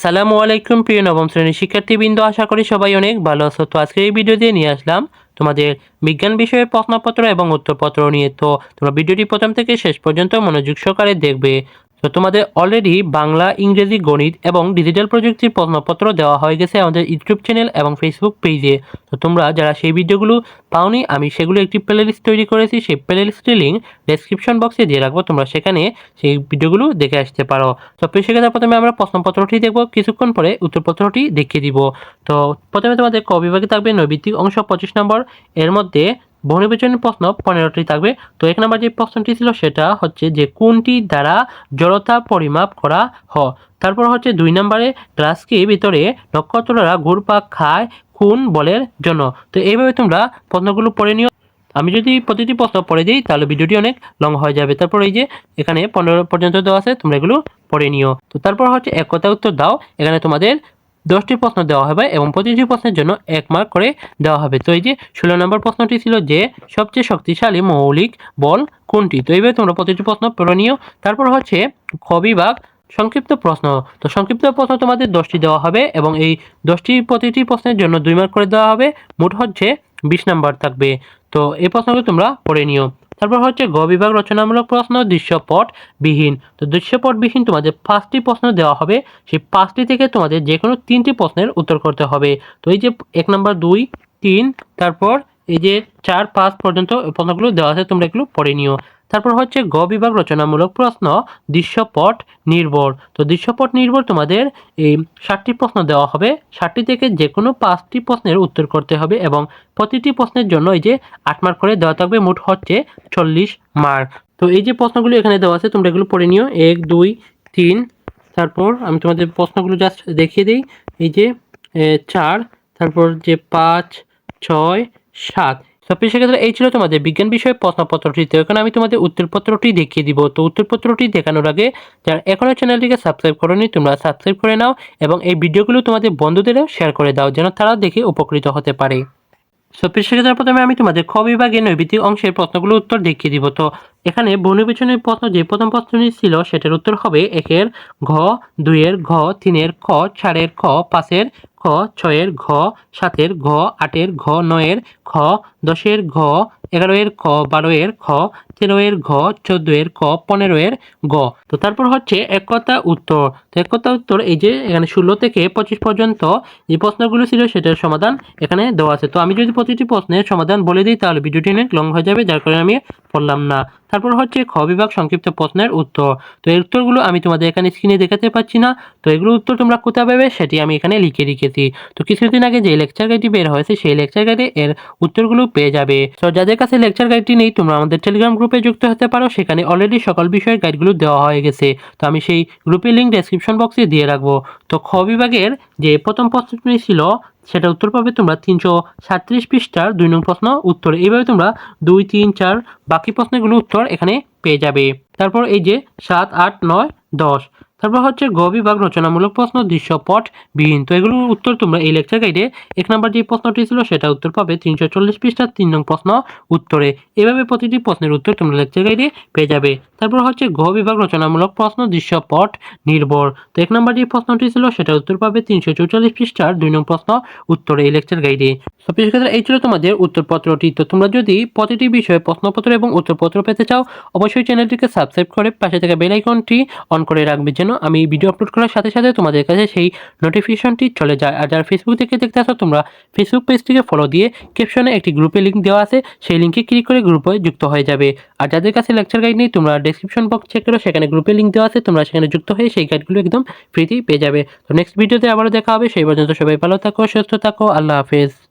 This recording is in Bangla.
আসসালামু আলাইকুম, প্রিয় নবম শ্রেণির শিক্ষার্থীবৃন্দ, আশা করি সবাই অনেক ভালো আছো। তো আজকে এই ভিডিও দিয়ে নিয়ে আসলাম তোমাদের বিজ্ঞান বিষয়ে প্রশ্নপত্র এবং উত্তরপত্র নিয়ে। তো তোমরা ভিডিওটি প্রথম থেকে শেষ পর্যন্ত মনোযোগ সহকারে দেখবে। তো তোমাদের অলরেডি বাংলা, ইংরেজি, গণিত এবং ডিজিটাল প্রযুক্তির প্রশ্নপত্র দেওয়া হয়ে গেছে আমাদের ইউটিউব চ্যানেল এবং ফেসবুক পেজে তো তোমরা যারা সেই ভিডিওগুলো পাওনি, আমি সেগুলো একটি প্লেলিস্ট তৈরি করেছি। সেই প্লে প্লেলিস্টের লিঙ্ক ডেসক্রিপশন বক্সে দিয়ে রাখব। তোমরা সেখানে সেই ভিডিওগুলো দেখে আসতে পারো। তো সেক্ষেত্রে প্রথমে আমরা প্রশ্নপত্রটি দেখব। কিছুক্ষণ পরে উত্তরপত্রটি দেখিয়ে দিব। তো প্রথমে তোমাদের ক বিভাগে থাকবে নৈবিত্তিক অংশ পঁচিশ নম্বর। এর মধ্যে বহুনির্বাচনের প্রশ্ন পনেরোটি থাকবে। তো এক নম্বর যে প্রশ্নটি ছিল সেটা হচ্ছে যে কোনটি দ্বারা জড়তা পরিমাপ করা হয় তারপর হচ্ছে দুই নম্বরে গ্লাসকে ভিতরে নক্ষত্ররা ঘুরপাক খায় কোন বলের জন্য? তো এইভাবে তোমরা প্রশ্নগুলো পড়ে নিও। আমি যদি প্রতিটি প্রশ্ন পড়ে দিই, তাহলে ভিডিওটি অনেক লং হয়ে যাবে। তারপর এই যে এখানে পনেরো পর্যন্ত দেওয়া আছে, তোমরা এগুলো পড়ে নিও। তো তারপর হচ্ছে এক কথা উত্তর দাও। এখানে তোমাদের দশটি প্রশ্ন দেওয়া হবে এবং প্রতিটি প্রশ্নের জন্য এক মার্ক করে দেওয়া হবে। তো এই যে ষোলো নম্বর প্রশ্নটি ছিল যে, সবচেয়ে শক্তিশালী মৌলিক বল কোনটি? তো এইভাবে তোমরা প্রতিটি প্রশ্ন পড়ে তারপর হচ্ছে কবিভাগ বিভাগ সংক্ষিপ্ত প্রশ্ন। তো সংক্ষিপ্ত প্রশ্ন তোমাদের দশটি দেওয়া হবে এবং এই দশটি প্রতিটি প্রশ্নের জন্য দুই মার্ক করে দেওয়া হবে। মোট হচ্ছে বিশ নাম্বার থাকবে। তো এই প্রশ্নগুলো তোমরা পড়ে নিও। তারপর হচ্ছে গ বিভাগ রচনামূলক প্রশ্ন, দৃশ্যপট বিহীন। তো দৃশ্যপট বিহীন তোমাদের পাঁচটি প্রশ্ন দেওয়া হবে। সেই পাঁচটি থেকে তোমাদের যে কোনো তিনটি প্রশ্নের উত্তর করতে হবে। তো এই যে এক নম্বর দুই, তিন, তারপর এই যে চার পাঁচ পর্যন্ত প্রশ্নগুলো দেওয়া আছে, তোমরা এগুলো পড়ে নিও। তারপর হচ্ছে গ বিভাগ রচনামূলক প্রশ্ন, দৃশ্যপট নির্ভর। তো দৃশ্যপট নির্ভর তোমাদের এই ষাটটি প্রশ্ন দেওয়া হবে। ষাটটি থেকে যে কোনো পাঁচটি প্রশ্নের উত্তর করতে হবে এবং প্রতিটি প্রশ্নের জন্য এই যে আট মার্ক করে দেওয়া থাকবে, মোট হচ্ছে চল্লিশ মার্ক। তো এই যে প্রশ্নগুলো এখানে দেওয়া আছে, তোমরা এগুলো পড়ে নিও। এক, দুই, তিন, তারপর আমি তোমাদের প্রশ্নগুলো জাস্ট দেখিয়ে দিই। এই যে চার, তারপর যে পাঁচ, ছয় সাত। তো সেক্ষেত্রে এই ছিল তোমাদের বিজ্ঞান বিষয়ে প্রশ্নপত্রটি। তো এখন আমি তোমাদের উত্তরপত্রটি দেখিয়ে দিব। তো উত্তরপত্রটি দেখানোর আগে যারা এখনও চ্যানেলটিকে সাবস্ক্রাইব করনি, তোমরা সাবস্ক্রাইব করে নাও এবং এই ভিডিওগুলো তোমাদের বন্ধুদেরও শেয়ার করে দাও, যেন তারা দেখে উপকৃত হতে পারে। সো সেক্ষেত্রে প্রথমে আমি তোমাদের খ বিভাগে নৈবিত্তিক অংশের প্রশ্নগুলো উত্তর দেখিয়ে দিব। তো এখানে বর্ণবিচনের প্রশ্ন যে প্রথম প্রশ্নটি ছিল, সেটার উত্তর হবে একের ঘ, দুইয়ের ঘ, তিনের খ, চারের খ, পাঁচের খ, ছয়ের ঘ, সাতের ঘ, আটের ঘ, নয়ের খ দশের ঘ, এগারোয়ের খ বারোয়ের খ তেরোয়ের ঘ, চোদ্দোয়ের ক পনেরোয়ের গ তো তারপর হচ্ছে এক কথা উত্তর। তো এক কথা উত্তর এই যে এখানে ষোলো থেকে পঁচিশ পর্যন্ত যে প্রশ্নগুলো ছিল, সেটার সমাধান এখানে দেওয়া আছে। তো আমি যদি প্রতিটি প্রশ্নের সমাধান বলে দিই, তাহলে ভিডিওটি অনেক লং হয়ে যাবে, যার কারণে আমি পড়লাম না। তারপর হচ্ছে খ বিভাগ সংক্ষিপ্ত প্রশ্নের উত্তর। তো এই উত্তরগুলো আমি তোমাদের এখানে স্ক্রিনে দেখাতে পাচ্ছি না। তো এগুলোর উত্তর তোমরা কোথায় পাবে সেটি আমি এখানে লিখে রেখেছি। তো কিছুদিন আগে যে লেকচার গাইডটি বের হয়েছে সেই লেকচার গাইডে এর উত্তরগুলো পেয়ে যাবে। তো যাদের কাছে লেকচার গাইডটি নেই, তোমরা আমাদের টেলিগ্রাম গ্রুপে যুক্ত হতে পারো। সেখানে অলরেডি সকল বিষয়ের গাইডগুলো দেওয়া হয়ে গেছে। তো আমি সেই গ্রুপের লিঙ্ক ডেসক্রিপশন বক্সে দিয়ে রাখব। তো খ বিভাগের যে প্রথম প্রশ্নটি ছিল সেটা উত্তর পাবে তোমরা তিনশো সাতত্রিশ পৃষ্ঠার দুই নং প্রশ্ন উত্তর। এইভাবে তোমরা দুই, তিন, চার বাকি প্রশ্নগুলো উত্তর এখানে পেয়ে যাবে। তারপর এই যে সাত, আট, নয়, দশ। তারপর হচ্ছে গ বিভাগ রচনামূলক প্রশ্ন দৃশ্যপট বিহীন। তো এগুলোর উত্তর তোমরা এই লেকচার গাইডে এক নম্বর যে প্রশ্নটি ছিল সেটা উত্তর পাবে তিনশো চল্লিশ পৃষ্ঠার তিন নং প্রশ্ন উত্তরে। এভাবে প্রতিটি প্রশ্নের উত্তর তোমরা লেকচার গাইডে পেয়ে যাবে। তারপর হচ্ছে ঘ বিভাগ রচনামূলক প্রশ্ন দৃশ্যপট নির্ভর। তো এক নম্বর যে প্রশ্নটি ছিল সেটা উত্তর পাবে তিনশো চৌচল্লিশ পৃষ্ঠার দুই নং প্রশ্ন উত্তরে এই লেকচার গাইডে এই ছিল তোমাদের উত্তরপত্রটি। তো তোমরা যদি প্রতিটি বিষয়ে প্রশ্নপত্র এবং উত্তরপত্র পেতে চাও, অবশ্যই চ্যানেলটিকে সাবস্ক্রাইব করে পাশে থাকা বেল আইকনটি অন করে রাখবে যেন আমি এই ভিডিও আপলোড করার সাথে সাথে তোমাদের কাছে সেই নোটিফিকেশনটি চলে যায়। আর যারা ফেসবুক থেকে দেখতে আসো, তোমরা ফেসবুক পেজটিকে ফলো দিয়ে ক্যাপশনে একটি গ্রুপে লিঙ্ক দেওয়া আছে, সেই লিঙ্কে ক্লিক করে গ্রুপে যুক্ত হয়ে যাবে। আর যাদের কাছে লেকচার গাইড নেই, তোমরা ডেসক্রিপশন বক্স চেক করো, সেখানে গ্রুপে লিঙ্ক দেওয়া আছে, তোমরা সেখানে যুক্ত হয়ে সেই গাইডগুলো একদম ফ্রিতেই পেয়ে যাবে। তো নেক্সট ভিডিওতে আবারও দেখা হবে, সেই পর্যন্ত সবাই ভালো থাকো, সুস্থ থাকো, আল্লাহ হাফেজ।